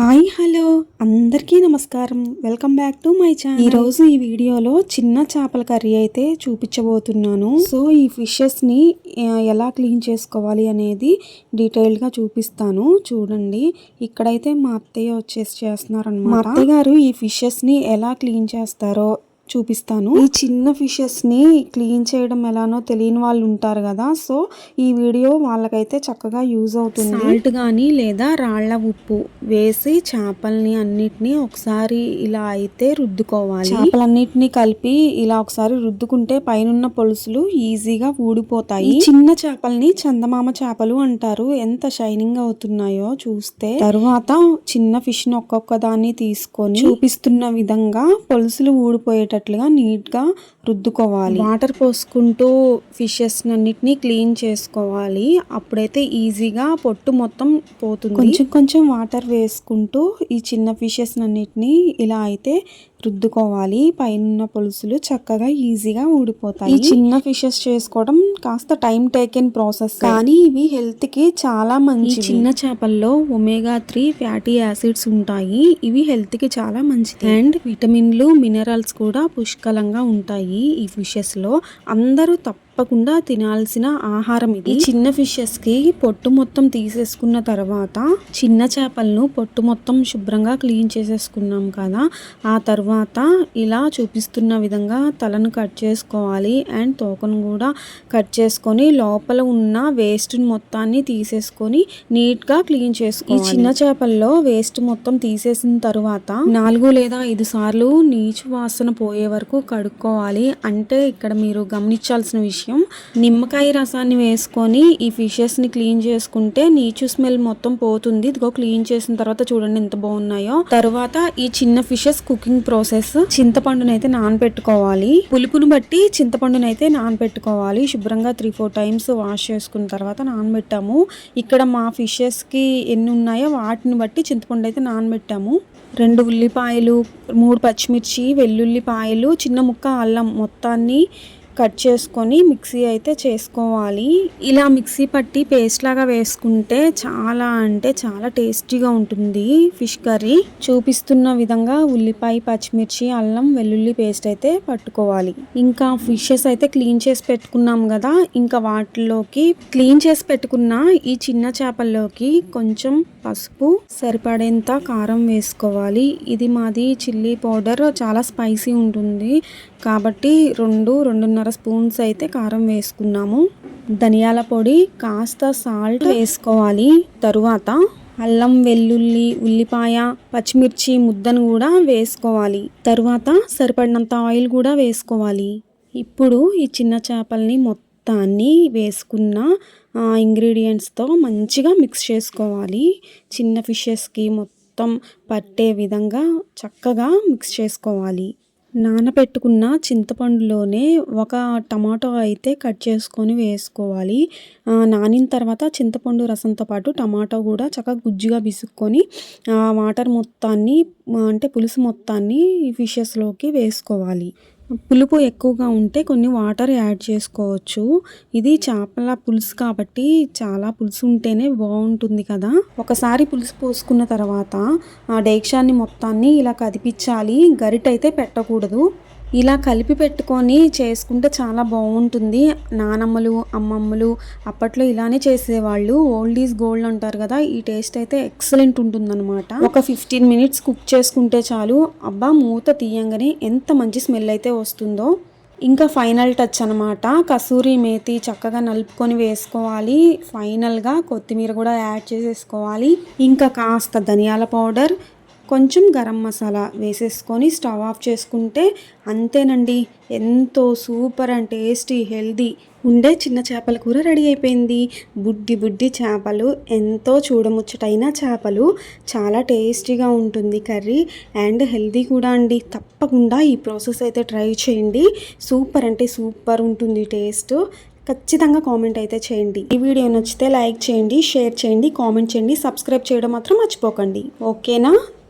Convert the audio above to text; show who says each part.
Speaker 1: Hi hello. అందరికీ నమస్కారం. Welcome back to my channel. ఈ రోజు ఈ వీడియోలో చిన్న చేపల కర్రీ అయితే చూపించబోతున్నాను. సో ఈ ఫిషెస్ని ఎలా క్లీన్ చేసుకోవాలి అనేది డీటెయిల్డ్గా చూపిస్తాను. చూడండి. ఇక్కడైతే మా అత్తయ్య వచ్చేసి చేస్తున్నారనమాట మా అత్తయ్య గారు ఈ ఫిషెస్ని ఎలా క్లీన్ చేస్తారో చూపిస్తాను. ఈ చిన్న ఫిషెస్ని క్లీన్ చేయడం ఎలానో తెలియని వాళ్ళు ఉంటారు కదా సో ఈ వీడియో వాళ్ళకైతే చక్కగా యూజ్ అవుతుంది. సాల్ట్ కానీ లేదా రాళ్ళ ఉప్పు వేసి చేపల్ని అన్నిటిని ఒకసారి ఇలా అయితే రుద్దుకోవాలి. చేపలన్నిటిని కలిపి ఇలా ఒకసారి రుద్దుకుంటే పైనున్న పొలుసులు ఈజీగా ఊడిపోతాయి. చిన్న చేపల్ని చందమామ చేపలు అంటారు. ఎంత షైనింగ్ అవుతున్నాయో చూస్తే. తరువాత చిన్న ఫిష్ని ఒక్కొక్క దాన్ని తీసుకొని చూపిస్తున్న విధంగా పొలుసులు ఊడిపోయేటట్లుగా నీట్ గా రుద్దుకోవాలి. వాటర్ పోసుకుంటూ ఫిషెస్ అన్నిటిని క్లీన్ చేసుకోవాలి. అప్పుడైతే ఈజీగా పొట్టు మొత్తం పోతుంది. కొంచెం కొంచెం వాటర్ వేసుకుంటూ ఈ చిన్న ఫిషెస్ అన్నిటిని ఇలా అయితే రుద్దుకోవాలి. పైన పులుసులు చక్కగా ఈజీగా ఊడిపోతాయి. ఈ చిన్న ఫిషెస్ చేసుకోవడం కాస్త టైం టేకెన్ ప్రాసెస్ కానీ ఇవి హెల్త్కి చాలా మంచి చిన్న చేపల్లో ఒమేగా త్రీ ఫ్యాటీ యాసిడ్స్ ఉంటాయి. ఇవి హెల్త్కి చాలా మంచిది. అండ్ విటమిన్లు మినరల్స్ కూడా పుష్కలంగా ఉంటాయి. ఈ ఫిషెస్లో తప్పు తప్పకుండా తినాల్సిన ఆహారం ఇది. చిన్న ఫిషెస్కి పొట్టు మొత్తం తీసేసుకున్న తర్వాత చిన్న చేపలను పొట్టు మొత్తం శుభ్రంగా క్లీన్ చేసేసుకున్నాం కదా. ఆ తర్వాత ఇలా చూపిస్తున్న విధంగా తలను కట్ చేసుకోవాలి అండ్ తోకను కూడా కట్ చేసుకొని లోపల ఉన్న వేస్ట్ మొత్తాన్ని తీసేసుకొని నీట్గా క్లీన్ చేసుకోవాలి. ఈ చిన్న చేపల్లో వేస్ట్ మొత్తం తీసేసిన తర్వాత నాలుగు లేదా ఐదు సార్లు నీచు వాసన పోయే వరకు కడుక్కోవాలి. అంటే ఇక్కడ మీరు గమనించాల్సిన విషయం నిమ్మకాయ రసాన్ని వేసుకొని ఈ ఫిషెస్ని క్లీన్ చేసుకుంటే నీచు స్మెల్ మొత్తం పోతుంది. ఇదిగో క్లీన్ చేసిన తర్వాత చూడండి ఎంత బాగున్నాయో. తర్వాత ఈ చిన్న ఫిషెస్ కుకింగ్ ప్రాసెస్ చింతపండునైతే నానబెట్టుకోవాలి పులుపును బట్టి చింతపండునైతే నానబెట్టుకోవాలి శుభ్రంగా త్రీ ఫోర్ టైమ్స్ వాష్ చేసుకున్న తర్వాత నానబెట్టాము. ఇక్కడ మా ఫిషెస్కి ఎన్ని ఉన్నాయో వాటిని బట్టి చింతపండు అయితే నానబెట్టాము. రెండు ఉల్లిపాయలు మూడు పచ్చిమిర్చి వెల్లుల్లిపాయలు చిన్న ముక్క అల్లం మొత్తాన్ని కట్ చేసుకొని మిక్సీ అయితే చేసుకోవాలి. ఇలా మిక్సీ పట్టి పేస్ట్ లాగా వేసుకుంటే చాలా అంటే చాలా టేస్టీగా ఉంటుంది ఫిష్ కర్రీ. చూపిస్తున్న విధంగా ఉల్లిపాయ పచ్చిమిర్చి అల్లం వెల్లుల్లి పేస్ట్ అయితే పట్టుకోవాలి. ఇంకా ఫిషెస్ అయితే క్లీన్ చేసి పెట్టుకున్నాం కదా ఇంకా వాటిలోకి క్లీన్ చేసి పెట్టుకున్న ఈ చిన్న చేపల్లోకి కొంచెం పసుపు సరిపడేంత కారం వేసుకోవాలి. ఇది మాది చిల్లీ పౌడర్ చాలా స్పైసీ ఉంటుంది. కాబట్టి రెండు రెండున్నర స్పూన్స్ అయితే కారం వేసుకున్నాము. ధనియాల పొడి కాస్త సాల్ట్ వేసుకోవాలి. తరువాత అల్లం వెల్లుల్లి ఉల్లిపాయ పచ్చిమిర్చి ముద్దను కూడా వేసుకోవాలి. తరువాత సరిపడినంత ఆయిల్ కూడా వేసుకోవాలి. ఇప్పుడు ఈ చిన్న చేపల్ని మొత్తాన్ని వేసుకున్న ఇంగ్రీడియంట్స్తో మంచిగా మిక్స్ చేసుకోవాలి. చిన్న ఫిషెస్కి మొత్తం పట్టే విధంగా చక్కగా మిక్స్ చేసుకోవాలి. నానబెట్టుకున్న చింతపండులోనే ఒక టమాటో అయితే కట్ చేసుకొని వేసుకోవాలి. నానిన తర్వాత చింతపండు రసంతో పాటు టమాటో కూడా చక్కగా గుజ్జుగా బిసుక్కొని వాటర్ మొత్తాన్ని అంటే పులుసు మొత్తాన్ని ఫిషెస్లోకి వేసుకోవాలి. పులుపు ఎక్కువగా ఉంటే కొన్ని వాటర్ యాడ్ చేసుకోవచ్చు. ఇది చేపల పులుసు కాబట్టి చాలా పులుసు ఉంటేనే బాగుంటుంది కదా. ఒకసారి పులుసు పోసుకున్న తర్వాత ఆ డేక్షాన్ని మొత్తాన్ని ఇలా కదిపించాలి. గరిటైతే పెట్టకూడదు. ఇలా కలిపి పెట్టుకొని చేసుకుంటే చాలా బాగుంటుంది. నానమ్మలు అమ్మమ్మలు అప్పట్లో ఇలానే చేసేవాళ్ళు. ఓల్డ్ ఈజ్ గోల్డ్ అంటారు కదా ఈ టేస్ట్ అయితే ఎక్సలెంట్ ఉంటుందన్నమాట. ఒక ఫిఫ్టీన్ మినిట్స్ కుక్ చేసుకుంటే చాలు. అబ్బా మూత తీయంగానే ఎంత మంచి స్మెల్ అయితే వస్తుందో. ఇంకా ఫైనల్ టచ్ అనమాట కసూరి మేతి చక్కగా నలుపుకొని వేసుకోవాలి. ఫైనల్గా కొత్తిమీర కూడా యాడ్ చేసేసుకోవాలి. ఇంకా కాస్త ధనియాల పౌడర్ కొంచెం గరం మసాలా వేసేసుకొని స్టవ్ ఆఫ్ చేసుకుంటే అంతేనండి. ఎంతో సూపర్ అండ్ టేస్టీ హెల్దీ ఉండే చిన్న చేపల కూర రెడీ అయిపోయింది. బుడ్డి బుడ్డి చేపలు ఎంతో చూడముచ్చటైన చేపలు చాలా టేస్టీగా ఉంటుంది కర్రీ అండ్ హెల్దీ కూడా అండి. తప్పకుండా ఈ ప్రాసెస్ అయితే ట్రై చేయండి. సూపర్ అంటే సూపర్ ఉంటుంది టేస్ట్. ఖచ్చితంగా కామెంట్ అయితే చేయండి. ఈ వీడియో నచ్చితే లైక్ చేయండి షేర్ చేయండి కామెంట్ చేయండి సబ్స్క్రైబ్ చేయడం మాత్రం మర్చిపోకండి. ఓకేనా?